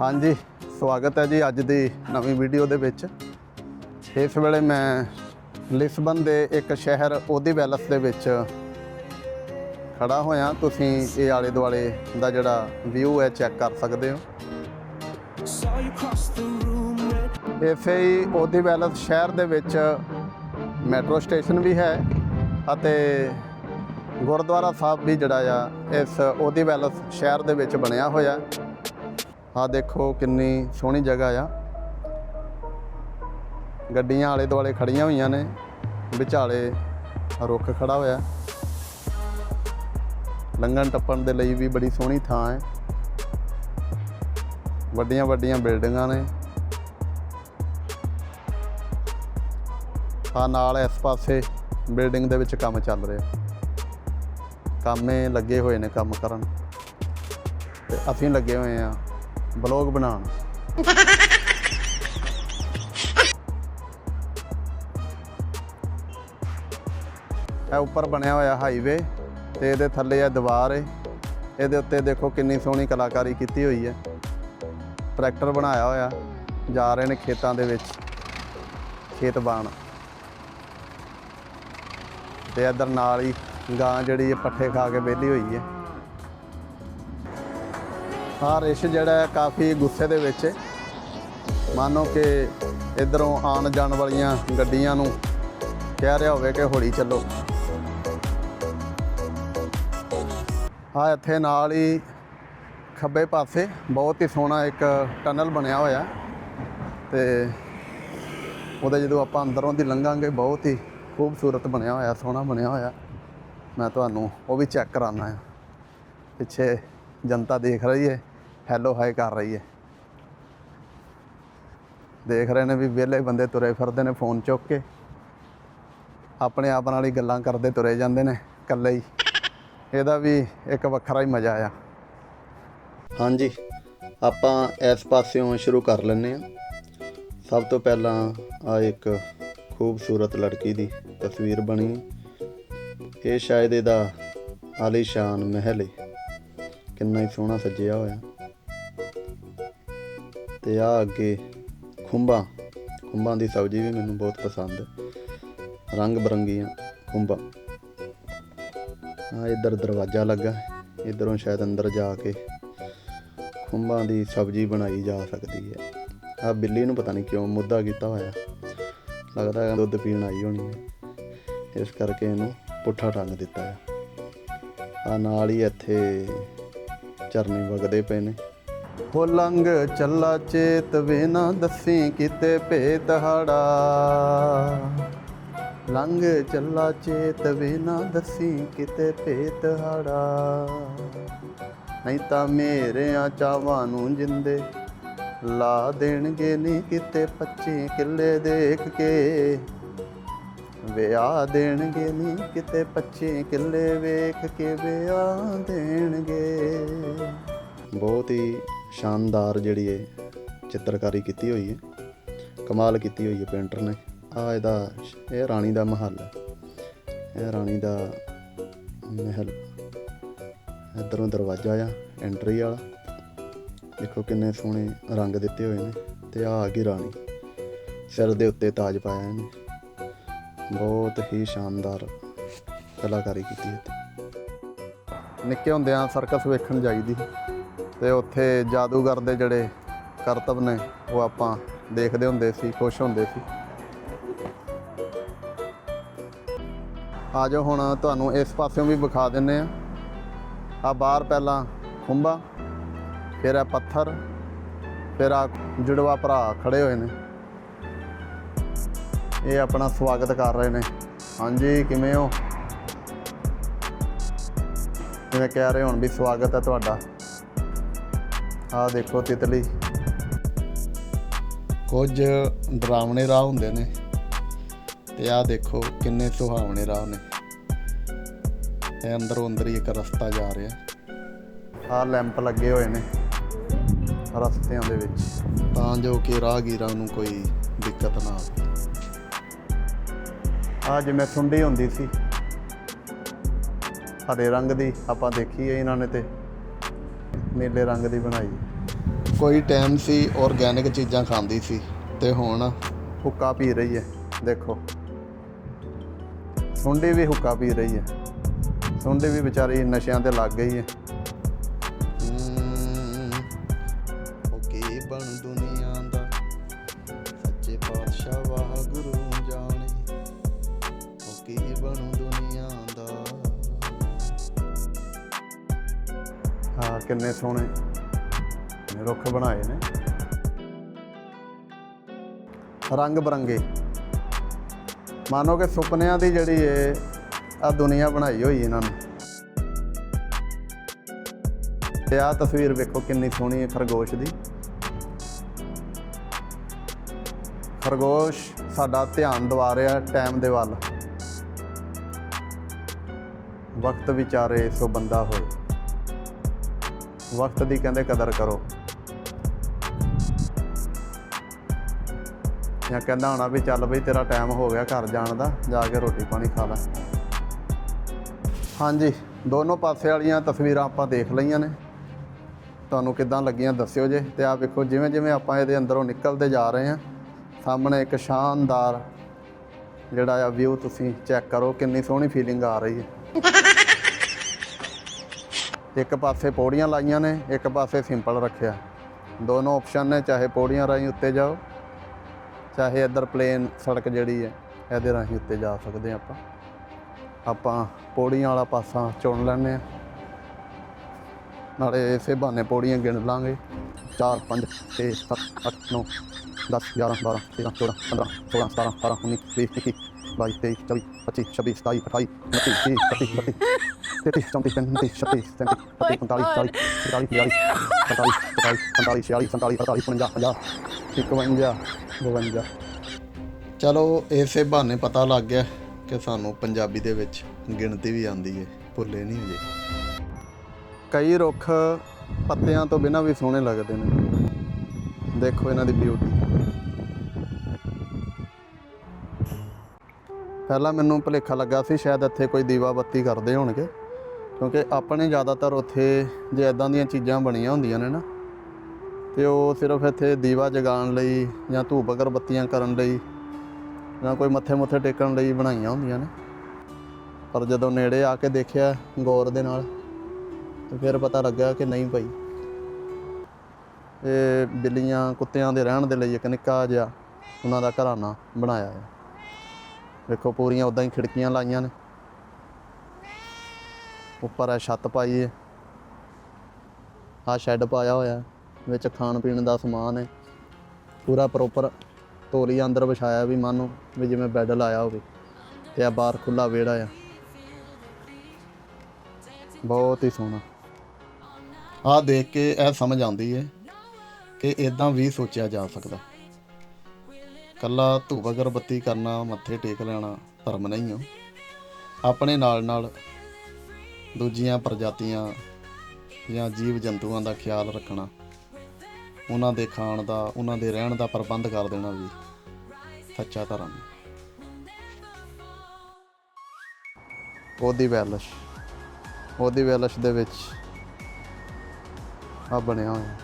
ਹਾਂਜੀ, ਸਵਾਗਤ ਹੈ ਜੀ ਅੱਜ ਦੀ ਨਵੀਂ ਵੀਡੀਓ ਦੇ ਵਿੱਚ। ਇਸ ਵੇਲੇ ਮੈਂ ਲਿਸਬਨ ਦੇ ਇੱਕ ਸ਼ਹਿਰ ਉਹਦੀ ਵੈਲਸ ਦੇ ਵਿੱਚ ਖੜਾ ਹੋਇਆ। ਤੁਸੀਂ ਇਹ ਆਲੇ ਦੁਆਲੇ ਦਾ ਜਿਹੜਾ ਵਿਊ ਹੈ ਚੈੱਕ ਕਰ ਸਕਦੇ ਹੋ। ਇਸੇ ਹੀ ਓਦੀ ਵੈਲਸ ਸ਼ਹਿਰ ਦੇ ਵਿੱਚ ਮੈਟਰੋ ਸਟੇਸ਼ਨ ਵੀ ਹੈ ਅਤੇ ਗੁਰਦੁਆਰਾ ਸਾਹਿਬ ਵੀ ਜਿਹੜਾ ਆ, ਇਸ ਓਦੀ ਵੈਲਸ ਸ਼ਹਿਰ ਦੇ ਵਿੱਚ ਬਣਿਆ ਹੋਇਆ। ਆ ਦੇਖੋ ਕਿੰਨੀ ਸੋਹਣੀ ਜਗ੍ਹਾ ਆ। ਗੱਡੀਆਂ ਆਲੇ ਦੁਆਲੇ ਖੜੀਆਂ ਹੋਈਆਂ ਨੇ, ਵਿਚਾਲੇ ਰੁੱਖ ਖੜਾ ਹੋਇਆ। ਲੰਘਣ ਟੱਪਣ ਦੇ ਲਈ ਵੀ ਬੜੀ ਸੋਹਣੀ ਥਾਂ ਹੈ। ਵੱਡੀਆਂ ਵੱਡੀਆਂ ਬਿਲਡਿੰਗਾਂ ਨੇ। ਆ ਨਾਲ ਇਸ ਪਾਸੇ ਬਿਲਡਿੰਗ ਦੇ ਵਿੱਚ ਕੰਮ ਚੱਲ ਰਿਹਾ। ਕੰਮੇ ਲੱਗੇ ਹੋਏ ਨੇ ਕੰਮ ਕਰਨ। ਤੇ ਅਸੀਂ ਲੱਗੇ ਹੋਏ ਆ ਬਲੌਗ ਬਣਾਉਣ। ਇਹ ਉੱਪਰ ਬਣਿਆ ਹੋਇਆ ਹਾਈਵੇ ਤੇ ਇਹਦੇ ਥੱਲੇ ਇਹ ਦੀਵਾਰ ਏ। ਇਹਦੇ ਉੱਤੇ ਦੇਖੋ ਕਿੰਨੀ ਸੋਹਣੀ ਕਲਾਕਾਰੀ ਕੀਤੀ ਹੋਈ ਹੈ ਟਰੈਕਟਰ ਬਣਾਇਆ ਹੋਇਆ, ਜਾ ਰਹੇ ਨੇ ਖੇਤਾਂ ਦੇ ਵਿੱਚ। ਖੇਤ ਬਾਣ। ਤੇ ਇਧਰ ਨਾਲ ਹੀ ਗਾਂ ਜਿਹੜੀ ਹੈ ਪੱਠੇ ਖਾ ਕੇ ਵਿਹਲੀ ਹੋਈ ਹੈ ਹਾਂ, ਰਿਸ਼ ਜਿਹੜਾ ਕਾਫੀ ਗੁੱਸੇ ਦੇ ਵਿੱਚ ਹੈ। ਮਾਨੋ ਕਿ ਇਧਰੋਂ ਆਉਣ ਜਾਣ ਵਾਲੀਆਂ ਗੱਡੀਆਂ ਨੂੰ ਕਹਿ ਰਿਹਾ ਹੋਵੇ ਕਿ ਹੌਲੀ ਚੱਲੋ। ਹਾਂ, ਇੱਥੇ ਨਾਲ ਹੀ ਖੱਬੇ ਪਾਸੇ ਬਹੁਤ ਹੀ ਸੋਹਣਾ ਇੱਕ ਟਨਲ ਬਣਿਆ ਹੋਇਆ ਤੇ ਉਹਦੇ ਜਦੋਂ ਆਪਾਂ ਅੰਦਰੋਂ ਦੀ ਲੰਘਾਂਗੇ, ਬਹੁਤ ਹੀ ਖੂਬਸੂਰਤ ਬਣਿਆ ਹੋਇਆ, ਸੋਹਣਾ ਬਣਿਆ ਹੋਇਆ ਮੈਂ ਤੁਹਾਨੂੰ ਉਹ ਵੀ ਚੈੱਕ ਕਰਾਉਣਾ ਹੈ। ਪਿੱਛੇ ਜਨਤਾ ਦੇਖ ਰਹੀ ਹੈ। ਹੈਲੋ ਹਾਈ ਕਰ ਰਹੀ ਹੈ। ਦੇਖ ਰਹੇ ਨੇ ਵੀ ਵਿਹਲੇ ਬੰਦੇ ਤੁਰੇ ਫਿਰਦੇ ਨੇ ਫੋਨ ਚੁੱਕ ਕੇ। ਆਪਣੇ ਆਪ ਨਾਲ ਹੀ ਗੱਲਾਂ ਕਰਦੇ ਤੁਰੇ ਜਾਂਦੇ ਨੇ ਇਕੱਲੇ ਹੀ। ਇਹਦਾ ਵੀ ਇੱਕ ਵੱਖਰਾ ਹੀ ਮਜ਼ਾ ਆ। ਹਾਂਜੀ, ਆਪਾਂ ਇਸ ਪਾਸਿਓਂ ਸ਼ੁਰੂ ਕਰ ਲੈਂਦੇ ਆ ਸਭ ਤੋਂ ਪਹਿਲਾਂ ਆ ਇੱਕ ਖੂਬਸੂਰਤ ਲੜਕੀ ਦੀ ਤਸਵੀਰ ਬਣੀ। ਇਹ ਸ਼ਾਇਦ ਇਹਦਾ ਆਲੀਸ਼ਾਨ ਮਹਿਲ ਹੈ ਕਿੰਨਾ ਹੀ ਸੋਹਣਾ ਸਜਿਆ ਹੋਇਆ। ਤੇ ਆ ਅੱਗੇ ਖੁੰਬਾਂ ਖੁੰਬਾਂ ਦੀ ਸਬਜ਼ੀ ਵੀ ਮੈਨੂੰ ਬਹੁਤ ਪਸੰਦ ਹੈ। ਰੰਗ ਬਰੰਗੀਆਂ ਖੁੰਬਾਂ। ਆ ਇੱਧਰ ਦਰਵਾਜ਼ਾ ਲੱਗਾ ਇਧਰੋਂ ਸ਼ਾਇਦ ਅੰਦਰ ਜਾ ਕੇ ਖੁੰਬਾਂ ਦੀ ਸਬਜ਼ੀ ਬਣਾਈ ਜਾ ਸਕਦੀ ਹੈ। ਆ ਬਿੱਲੀ ਨੂੰ ਪਤਾ ਨਹੀਂ ਕਿਉਂ ਮੁੱਦਾ ਕੀਤਾ ਹੋਇਆ। ਲੱਗਦਾ ਹੈ ਦੁੱਧ ਪੀਣ ਆਈ ਹੋਣੀ ਹੈ। ਇਸ ਕਰਕੇ ਇਹਨੂੰ ਪੁੱਠਾ ਟੰਗ ਦਿੱਤਾ ਹੈ। ਆ ਨਾਲ ਹੀ ਇੱਥੇ ਝਰਨੇ ਵਗਦੇ ਪਏ ਨੇ। ਹੋ ਲੰਗ ਚੱਲਾ ਚੇਤ ਵੇ ਦੱਸੀ ਕਿਤੇ ਭੇ ਦਹਾੜਾ ਲੰਗ ਚੱਲਾ ਚੇਤ ਵੇ ਦੱਸੀ ਕਿਤੇ ਭੇ ਦਹਾੜਾ ਨਹੀਂ ਤਾਂ ਮੇਰਿਆਂ ਚਾਵਾਂ ਨੂੰ ਜਿੰਦੇ ਲਾ ਦੇਣਗੇ ਨਹੀਂ ਕਿਤੇ 25 ਕਿੱਲੇ ਦੇਖ ਕੇ। ਵਿਆਹ ਦੇਣਗੇ ਨਹੀਂ ਕਿਤੇ 25 ਕਿੱਲੇ ਵੇਖ ਕੇ ਵਿਆਹ ਦੇਣਗੇ। ਬਹੁਤ ਹੀ ਸ਼ਾਨਦਾਰ ਜਿਹੜੀ ਹੈ ਚਿੱਤਰਕਾਰੀ ਕੀਤੀ ਹੋਈ ਹੈ, ਕਮਾਲ ਕੀਤੀ ਹੋਈ ਹੈ ਪੇਂਟਰ ਨੇ। ਆ ਇਹਦਾ, ਇਹ ਰਾਣੀ ਦਾ ਮਹੱਲ ਹੈ। ਇਹ ਰਾਣੀ ਦਾ ਮਹਿਲ। ਇਧਰੋਂ ਦਰਵਾਜ਼ਾ ਆ ਐਂਟਰੀ ਵਾਲਾ। ਦੇਖੋ ਕਿੰਨੇ ਸੋਹਣੇ ਰੰਗ ਦਿੱਤੇ ਹੋਏ ਨੇ ਤੇ ਆ ਆ ਗਈ ਰਾਣੀ। ਸਿਰ ਦੇ ਉੱਤੇ ਤਾਜ ਪਾਇਆ ਇਹਨੇ। ਬਹੁਤ ਹੀ ਸ਼ਾਨਦਾਰ ਕਲਾਕਾਰੀ ਕੀਤੀ ਇੱਥੇ ਨਿੱਕੇ ਹੁੰਦਿਆਂ ਸਰਕਸ ਵੇਖਣ ਜਾਈਦੀ ਤੇ ਉੱਥੇ ਜਾਦੂਗਰ ਦੇ ਜਿਹੜੇ ਕਰਤਬ ਨੇ, ਉਹ ਆਪਾਂ ਦੇਖਦੇ ਹੁੰਦੇ ਸੀ, ਖੁਸ਼ ਹੁੰਦੇ ਸੀ। ਆ ਜਾਓ ਹੁਣ ਤੁਹਾਨੂੰ ਇਸ ਪਾਸਿਓਂ ਵੀ ਵਿਖਾ ਦਿੰਨੇ ਆ ਆ ਬਾਹਰ ਪਹਿਲਾਂ ਖੁੰਬਾ ਫਿਰ ਆ ਪੱਥਰ, ਫਿਰ ਆ ਜੁੜਵਾ ਭਰਾ ਖੜੇ ਹੋਏ ਨੇ। ਇਹ ਆਪਣਾ ਸਵਾਗਤ ਕਰ ਰਹੇ ਨੇ। ਹਾਂਜੀ, ਕਿਵੇਂ ਹੋ? ਜਿਵੇਂ ਕਹਿ ਰਹੇ ਹੁਣ ਵੀ ਸਵਾਗਤ ਹੈ ਤੁਹਾਡਾ? ਆ ਦੇਖੋ ਤਿਤਲੀ। ਕੁਝ ਡਰਾਵਣੇ ਰਾਹ ਹੁੰਦੇ ਨੇ ਤੇ ਆ ਦੇਖੋ ਕਿੰਨੇ ਸੁਹਾਵਣੇ ਰਾਹ ਨੇ। ਇਹ ਅੰਦਰੋਂ ਅੰਦਰ ਹੀ ਇੱਕ ਰਸਤਾ ਜਾ ਰਿਹਾ। ਆ ਲੈਂਪ ਲੱਗੇ ਹੋਏ ਨੇ ਰਸਤਿਆਂ ਦੇ ਵਿੱਚ। ਤਾਂ ਜੋ ਕਿ ਰਾਹਗੀਰਾਂ ਨੂੰ ਕੋਈ ਦਿੱਕਤ ਨਾ ਆਵੇ। ਆ ਜਿਵੇਂ ਸੁੰਡੀ ਹੁੰਦੀ ਸੀ। ਹਰੇ ਰੰਗ ਦੀ ਆਪਾਂ ਦੇਖੀ ਹੈ ਇਹਨਾਂ ਨੇ ਤੇ। ਨੀਲੇ ਰੰਗ ਦੀ ਬਣਾਈ। ਕੋਈ ਟਾਈਮ ਸੀ ਆਰਗੈਨਿਕ ਚੀਜ਼ਾਂ ਖਾਂਦੀ ਸੀ ਤੇ ਹੁਣ? ਹੁੱਕਾ ਪੀ ਰਹੀ ਹੈ ਦੇਖੋ। ਸੁੰਡੀ ਵੀ ਹੁੱਕਾ ਪੀ ਰਹੀ ਹੈ। ਸੁੰਡੀ ਵੀ ਵਿਚਾਰੀ ਨਸ਼ਿਆਂ ਤੇ ਲੱਗ ਗਈ ਹੈ। ਕਿੰਨੇ ਸੋਹਣੇ ਰੁੱਖ ਬਣਾਏ ਨੇ। ਰੰਗ ਬਰੰਗੇ। ਮਾਨੋ ਕਿ ਸੁਪਨਿਆਂ ਦੀ ਜਿਹੜੀ ਏ, ਆ ਦੁਨੀਆ ਬਣਾਈ ਹੋਈ ਇਹਨਾਂ ਨੇ। ਤੇ ਆ ਤਸਵੀਰ ਵੇਖੋ ਕਿੰਨੀ ਸੋਹਣੀ ਹੈ ਖਰਗੋਸ਼ ਦੀ। ਖਰਗੋਸ਼ ਸਾਡਾ ਧਿਆਨ ਦਵਾ ਰਿਹਾ ਟਾਈਮ ਦੇ ਵੱਲ। ਵਕਤ ਵਿਚਾਰੇ ਸੋ ਬੰਦਾ ਹੋਏ। ਵਕਤ ਦੀ ਕਹਿੰਦੇ ਕਦਰ ਕਰੋ। ਜਾਂ ਕਹਿੰਦਾ ਹੋਣਾ ਵੀ ਚੱਲ ਬਈ ਤੇਰਾ ਟਾਈਮ ਹੋ ਗਿਆ ਘਰ ਜਾਣ ਦਾ, ਜਾ ਕੇ ਰੋਟੀ ਪਾਣੀ ਖਾ ਲੈ। ਹਾਂਜੀ, ਦੋਨੋਂ ਪਾਸੇ ਵਾਲੀਆਂ ਤਸਵੀਰਾਂ ਆਪਾਂ ਦੇਖ ਲਈਆਂ ਨੇ। ਤੁਹਾਨੂੰ ਕਿੱਦਾਂ ਲੱਗੀਆਂ ਦੱਸਿਓ ਜੇ। ਤੇ ਆ ਵੇਖੋ, ਜਿਵੇਂ ਜਿਵੇਂ ਆਪਾਂ ਇਹਦੇ ਅੰਦਰੋਂ ਨਿਕਲਦੇ ਜਾ ਰਹੇ ਹਾਂ, ਸਾਹਮਣੇ ਇੱਕ ਸ਼ਾਨਦਾਰ ਜਿਹੜਾ ਆ ਵਿਊ ਤੁਸੀਂ ਚੈੱਕ ਕਰੋ, ਕਿੰਨੀ ਸੋਹਣੀ ਫੀਲਿੰਗ ਆ ਰਹੀ ਹੈ। ਇੱਕ ਪਾਸੇ ਪੌੜੀਆਂ ਲਾਈਆਂ ਨੇ, ਇੱਕ ਪਾਸੇ ਸਿੰਪਲ ਰੱਖਿਆ। ਦੋਨੋਂ ਆਪਸ਼ਨ ਨੇ, ਚਾਹੇ ਪੌੜੀਆਂ ਰਾਹੀਂ ਉੱਤੇ ਜਾਓ, ਚਾਹੇ ਇੱਧਰ ਪਲੇਨ ਸੜਕ ਜਿਹੜੀ ਹੈ, ਇਹਦੇ ਰਾਹੀਂ ਉੱਤੇ ਜਾ ਸਕਦੇ ਹਾਂ ਆਪਾਂ। ਆਪਾਂ ਪੌੜੀਆਂ ਵਾਲਾ ਪਾਸਾ ਚੁਣ ਲੈਂਦੇ ਆ ਨਾਲੇ ਇਸੇ ਬਹਾਨੇ ਪੌੜੀਆਂ ਗਿਣ ਲਾਂਗੇ। 4 5 6 7 8 9 10 11 12 13 14 15 16 17 18 19 20 21 22 23 24 25 26 27 28 29 30 31 32 33 34 35 36 37 38 39 40 41 42 43 44 45 46 47 48 50 50 51 52 ਚਲੋ ਇਸੇ ਬਹਾਨੇ ਪਤਾ ਲੱਗ ਗਿਆ ਕਿ ਸਾਨੂੰ ਪੰਜਾਬੀ ਦੇ ਵਿੱਚ ਗਿਣਤੀ ਵੀ ਆਉਂਦੀ ਹੈ ਭੁੱਲੇ ਨਹੀਂ ਹਜੇ ਕਈ ਰੁੱਖ ਪੱਤਿਆਂ ਤੋਂ ਬਿਨਾਂ ਵੀ ਸੋਹਣੇ ਲੱਗਦੇ ਨੇ। ਦੇਖੋ ਇਹਨਾਂ ਦੀ ਬਿਊਟੀ ਪਹਿਲਾਂ ਮੈਨੂੰ ਭੁਲੇਖਾ ਲੱਗਾ ਸੀ, ਸ਼ਾਇਦ ਇੱਥੇ ਕੋਈ ਦੀਵਾ ਬੱਤੀ ਕਰਦੇ ਹੋਣਗੇ। ਕਿਉਂਕਿ ਆਪਣੇ ਜ਼ਿਆਦਾਤਰ ਉੱਥੇ ਜੇ ਇਦਾਂ ਦੀਆਂ ਚੀਜ਼ਾਂ ਬਣੀਆਂ ਹੁੰਦੀਆਂ ਨੇ ਨਾ, ਤੇ ਉਹ ਸਿਰਫ ਇੱਥੇ ਦੀਵਾ ਜਗਾਉਣ ਲਈ ਜਾਂ ਧੂਪ ਅਗਰਬੱਤੀਆਂ ਕਰਨ ਲਈ ਜਾਂ ਕੋਈ ਮੱਥੇ ਮੁੱਥੇ ਟੇਕਣ ਲਈ ਬਣਾਈਆਂ ਹੁੰਦੀਆਂ ਨੇ। ਪਰ ਜਦੋਂ ਨੇੜੇ ਆ ਕੇ ਦੇਖਿਆ ਗੌਰ ਦੇ ਨਾਲ, ਤੇ ਫਿਰ ਪਤਾ ਲੱਗਾ ਕਿ ਨਹੀਂ ਭਾਈ। ਇਹ ਬਿੱਲੀਆਂ ਕੁੱਤਿਆਂ ਦੇ ਰਹਿਣ ਦੇ ਲਈ ਇੱਕ ਨਿੱਕਾ ਜਿਹਾ ਉਹਨਾਂ ਦਾ ਘਰਾਨਾ ਬਣਾਇਆ ਹੈ ਵੇਖੋ, ਪੂਰੀਆਂ ਉਦਾਂ ਹੀ ਖਿੜਕੀਆਂ ਲਾਈਆਂ ਨੇ। ਉੱਪਰ ਆ ਛੱਤ ਪਾਈ ਹੈ ਆ ਸ਼ੈੱਡ ਪਾਇਆ ਹੋਇਆ ਵਿੱਚ ਖਾਣ ਪੀਣ ਦਾ ਸਮਾਨ ਹੈ ਪੂਰਾ ਪ੍ਰੋਪਰ ਤੋਲੀ ਅੰਦਰ ਵਿਛਾਇਆ ਵੀ ਮੰਨੋ ਵੀ ਜਿਵੇਂ ਬੈੱਡ ਲਾਇਆ ਹੋਵੇ। ਤੇ ਆ ਬਾਹਰ ਖੁੱਲਾ ਵਿਹੜਾ ਆ। ਬਹੁਤ ਹੀ ਸੋਹਣਾ। ਆ ਦੇਖ ਕੇ ਇਹ ਸਮਝ ਆਉਂਦੀ ਹੈ ਕਿ ਇਦਾਂ ਵੀ ਸੋਚਿਆ ਜਾ ਸਕਦਾ। ਕੱਲਾ ਧੂਪ ਅਗਰਬੱਤੀ ਕਰਨਾ, ਮੱਥੇ ਟੇਕ ਲੈਣਾ, ਧਰਮ ਨਹੀਂ ਹੋ ਆਪਣੇ ਨਾਲ ਨਾਲ ਦੂਜੀਆਂ ਪ੍ਰਜਾਤੀਆਂ ਜਾਂ ਜੀਵ ਜੰਤੂਆਂ ਦਾ ਖਿਆਲ ਰੱਖਣਾ, ਉਹਨਾਂ ਦੇ ਖਾਣ ਦਾ, ਉਹਨਾਂ ਦੇ ਰਹਿਣ ਦਾ ਪ੍ਰਬੰਧ ਕਰ ਦੇਣਾ ਵੀ ਸੱਚਾ ਧਰਮ। ਉਹਦੀ ਵੈਲਸ਼ ਉਹਦੀ ਵੈਲਸ਼ ਦੇ ਵਿੱਚ ਆ ਬਣਿਆ ਹੋਇਆ।